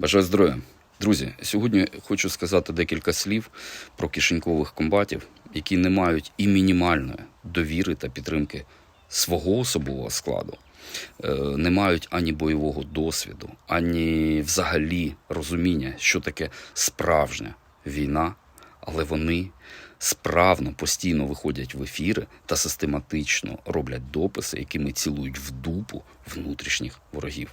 Бажаю здоров'я. Друзі, сьогодні хочу сказати декілька слів про кишенькових комбатів, які не мають і мінімальної довіри та підтримки свого особового складу, е, не мають ані бойового досвіду, ані взагалі розуміння, що таке справжня війна, але вони справно постійно виходять в ефіри та систематично роблять дописи, якими цілують в дупу внутрішніх ворогів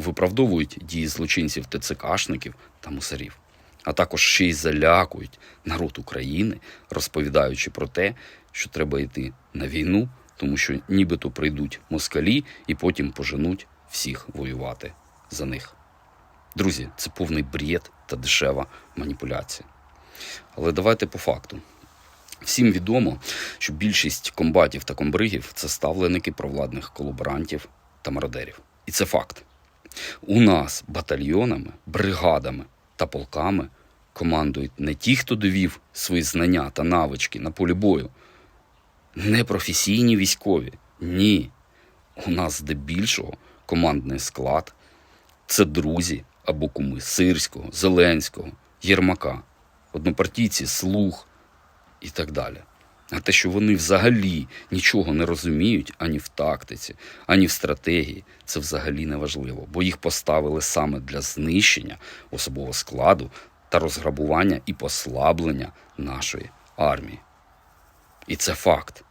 виправдовують дії злочинців ТЦКшників та мусарів, а також ще й залякують народ України, розповідаючи про те, що треба йти на війну, тому що нібито прийдуть москалі і потім поженуть всіх воювати за них. Друзі, це повний бред та дешева маніпуляція. Але давайте по факту. Всім відомо, що більшість комбатів та комбригів це ставленики провладних колаборантів та мародерів. І це факт. У нас батальйонами, бригадами та полками командують не ті, хто довів свої знання та навички на полі бою, не професійні військові. Ні. У нас здебільшого командний склад це друзі або куми Сирського, Зеленського, Єрмака, однопартійці, слуг і так далі. А те, що вони взагалі нічого не розуміють ані в тактиці, ані в стратегії, це взагалі не важливо, бо їх поставили саме для знищення особового складу та розграбування і послаблення нашої армії. І це факт.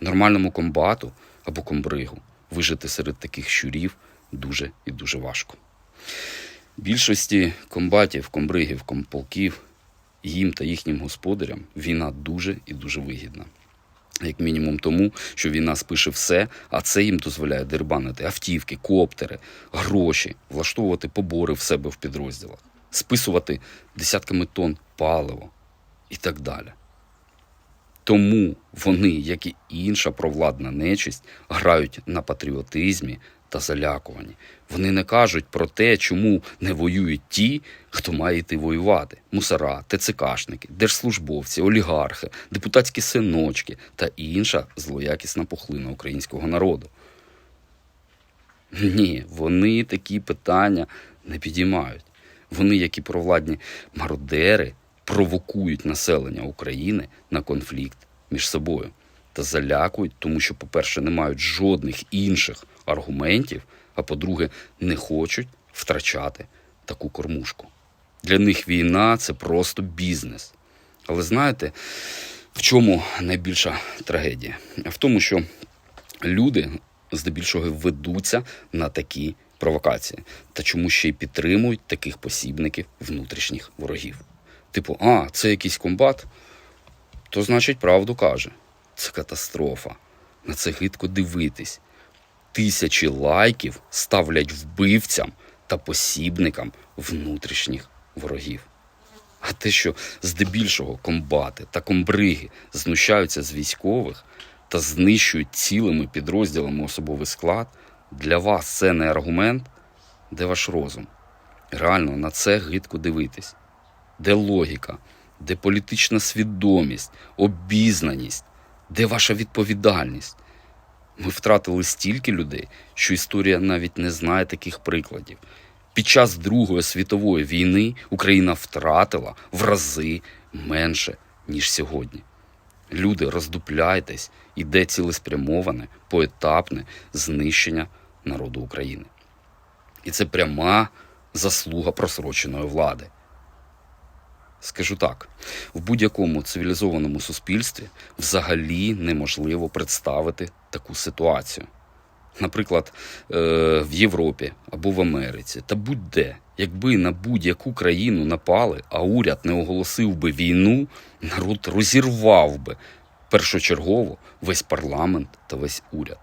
Нормальному комбату або комбригу вижити серед таких щурів дуже і дуже важко. Більшості комбатів, комбригів, комполків їм та їхнім господарям війна дуже і дуже вигідна. Як мінімум тому, що війна спише все, а це їм дозволяє дербанити автівки, коптери, гроші, влаштовувати побори в себе в підрозділах, списувати десятками тонн паливо і так далі. Тому вони, як і інша провладна нечисть, грають на патріотизмі та залякуванні. Вони не кажуть про те, чому не воюють ті, хто має йти воювати: мусора, ТЦКшники, держслужбовці, олігархи, депутатські синочки та інша злоякісна пухлина українського народу. Ні, вони такі питання не підіймають. Вони, як і провладні мародери, провокують населення України на конфлікт між собою та залякують, тому що, по-перше, не мають жодних інших аргументів, а по-друге, не хочуть втрачати таку кормушку. Для них війна це просто бізнес. Але знаєте, в чому найбільша трагедія? В тому, що люди здебільшого ведуться на такі провокації, та чому ще й підтримують таких посібників внутрішніх ворогів. Типу, а, це якийсь комбат, то значить правду каже. Це катастрофа. На це гидко дивитись. Тисячі лайків ставлять вбивцям та посібникам внутрішніх ворогів. А те, що здебільшого комбати та комбриги знущаються з військових та знищують цілими підрозділами особовий склад, для вас це не аргумент, де ваш розум. Реально на це гидко дивитись. Де логіка, де політична свідомість, обізнаність, де ваша відповідальність? Ми втратили стільки людей, що історія навіть не знає таких прикладів. Під час Другої світової війни Україна втратила в рази менше, ніж сьогодні. Люди, роздупляйтесь, іде цілеспрямоване, поетапне знищення народу України. І це пряма заслуга просроченої влади. Скажу так: в будь-якому цивілізованому суспільстві взагалі неможливо представити таку ситуацію. Наприклад, е, в Європі або в Америці, та будь-де, якби на будь-яку країну напали, а уряд не оголосив би війну, народ розірвав би першочергово весь парламент та весь уряд.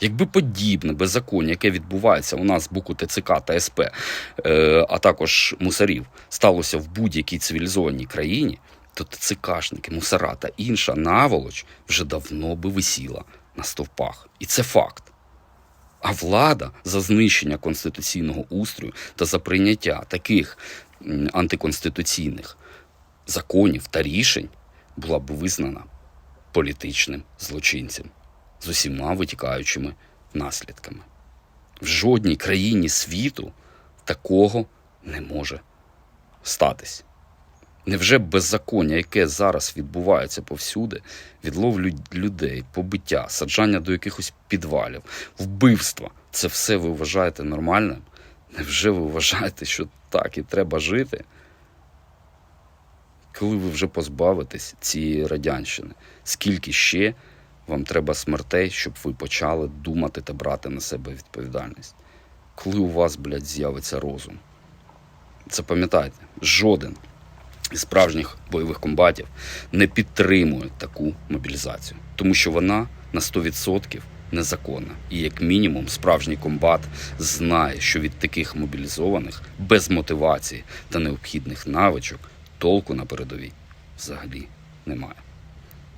Якби подібне беззаконня, яке відбувається у нас з боку ТЦК та СП, е, а також мусарів, сталося в будь-якій цивілізованій країні, то ТЦКшники, мусора та інша наволоч вже давно би висіла на стовпах. І це факт. А влада за знищення конституційного устрою та за прийняття таких антиконституційних законів та рішень була б визнана політичним злочинцем з усіма витікаючими наслідками. В жодній країні світу такого не може статись. Невже беззаконня, яке зараз відбувається повсюди, відлов лю- людей, побиття, саджання до якихось підвалів, вбивства, це все ви вважаєте нормальним? Невже ви вважаєте, що так і треба жити? Коли ви вже позбавитесь цієї радянщини, скільки ще вам треба смертей, щоб ви почали думати та брати на себе відповідальність? Коли у вас, блядь, з'явиться розум? Це пам'ятайте, жоден із справжніх бойових комбатів не підтримує таку мобілізацію, тому що вона на 100% незаконна. І як мінімум, справжній комбат знає, що від таких мобілізованих без мотивації та необхідних навичок толку на передовій взагалі немає.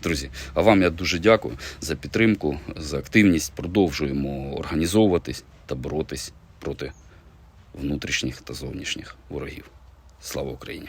Друзі, а вам я дуже дякую за підтримку, за активність. Продовжуємо організовуватись та боротись проти внутрішніх та зовнішніх ворогів. Слава Україні!